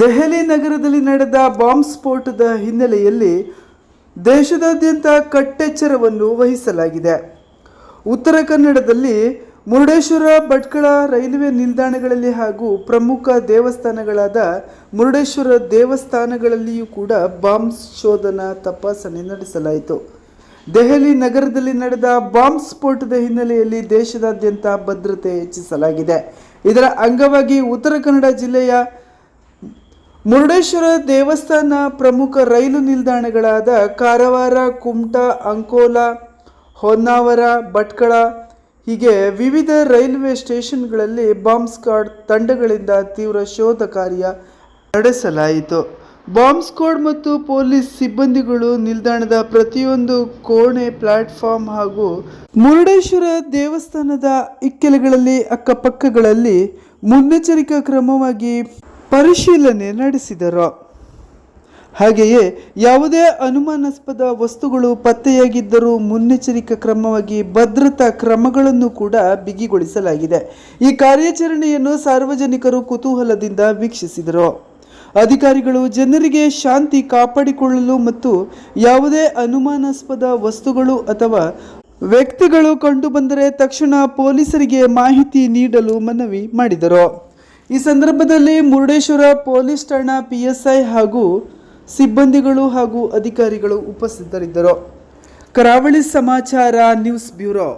ದೆಹಲಿ ನಗರದಲ್ಲಿ ನಡೆದ ಬಾಂಬ್ ಸ್ಫೋಟದ ಹಿನ್ನೆಲೆಯಲ್ಲಿ ದೇಶದಾದ್ಯಂತ ಕಟ್ಟೆಚ್ಚರವನ್ನು ವಹಿಸಲಾಗಿದೆ. ಉತ್ತರ ಕನ್ನಡದಲ್ಲಿ ಮುರುಡೇಶ್ವರ, ಭಟ್ಕಳ ರೈಲ್ವೆ ನಿಲ್ದಾಣಗಳಲ್ಲಿ ಹಾಗೂ ಪ್ರಮುಖ ದೇವಸ್ಥಾನಗಳಾದ ಮುರುಡೇಶ್ವರ ದೇವಸ್ಥಾನಗಳಲ್ಲಿಯೂ ಕೂಡ ಬಾಂಬ್ ಶೋಧನಾ ತಪಾಸಣೆ ನಡೆಸಲಾಯಿತು. ದೆಹಲಿ ನಗರದಲ್ಲಿ ನಡೆದ ಬಾಂಬ್ ಸ್ಫೋಟದ ಹಿನ್ನೆಲೆಯಲ್ಲಿ ದೇಶದಾದ್ಯಂತ ಭದ್ರತೆ ಹೆಚ್ಚಿಸಲಾಗಿದೆ. ಇದರ ಅಂಗವಾಗಿ ಉತ್ತರ ಕನ್ನಡ ಜಿಲ್ಲೆಯ ಮುರುಡೇಶ್ವರ ದೇವಸ್ಥಾನ ಪ್ರಮುಖ ರೈಲು ನಿಲ್ದಾಣಗಳಾದ ಕಾರವಾರ, ಕುಮಟಾ, ಅಂಕೋಲಾ, ಹೊನ್ನಾವರ, ಭಟ್ಕಳ, ಹೀಗೆ ವಿವಿಧ ರೈಲ್ವೆ ಸ್ಟೇಷನ್ಗಳಲ್ಲಿ ಬಾಂಬ್ ಸ್ಕ್ವಾಡ್ ತಂಡಗಳಿಂದ ತೀವ್ರ ಶೋಧ ಕಾರ್ಯ ನಡೆಸಲಾಯಿತು. ಬಾಂಬ್ ಸ್ಕ್ವಾಡ್ ಮತ್ತು ಪೊಲೀಸ್ ಸಿಬ್ಬಂದಿಗಳು ನಿಲ್ದಾಣದ ಪ್ರತಿಯೊಂದು ಕೋಣೆ, ಪ್ಲಾಟ್ಫಾರ್ಮ್ ಹಾಗೂ ಮುರುಡೇಶ್ವರ ದೇವಸ್ಥಾನದ ಇಕ್ಕೆಲೆಗಳಲ್ಲಿ, ಅಕ್ಕಪಕ್ಕಗಳಲ್ಲಿ ಮುನ್ನೆಚ್ಚರಿಕಾ ಕ್ರಮವಾಗಿ ಪರಿಶೀಲನೆ ನಡೆಸಿದರು. ಹಾಗೆಯೇ ಯಾವುದೇ ಅನುಮಾನಾಸ್ಪದ ವಸ್ತುಗಳು ಪತ್ತೆಯಾಗಿದ್ದರೂ ಮುನ್ನೆಚ್ಚರಿಕಾ ಕ್ರಮವಾಗಿ ಭದ್ರತಾ ಕ್ರಮಗಳನ್ನು ಕೂಡ ಬಿಗಿಗೊಳಿಸಲಾಗಿದೆ. ಈ ಕಾರ್ಯಾಚರಣೆಯನ್ನು ಸಾರ್ವಜನಿಕರು ಕುತೂಹಲದಿಂದ ವೀಕ್ಷಿಸಿದರು. ಅಧಿಕಾರಿಗಳು ಜನರಿಗೆ ಶಾಂತಿ ಕಾಪಾಡಿಕೊಳ್ಳಲು ಮತ್ತು ಯಾವುದೇ ಅನುಮಾನಾಸ್ಪದ ವಸ್ತುಗಳು ಅಥವಾ ವ್ಯಕ್ತಿಗಳು ಕಂಡುಬಂದರೆ ತಕ್ಷಣ ಪೊಲೀಸರಿಗೆ ಮಾಹಿತಿ ನೀಡಲು ಮನವಿ ಮಾಡಿದರು. ಈ ಸಂದರ್ಭದಲ್ಲಿ ಮುರುಡೇಶ್ವರ ಪೊಲೀಸ್ ಠಾಣಾ ಪಿಎಸ್ಐ ಹಾಗೂ ಸಿಬ್ಬಂದಿಗಳು ಹಾಗೂ ಅಧಿಕಾರಿಗಳು ಉಪಸ್ಥಿತರಿದ್ದರು. ಕರಾವಳಿ ಸಮಾಚಾರ ನ್ಯೂಸ್ ಬ್ಯೂರೋ.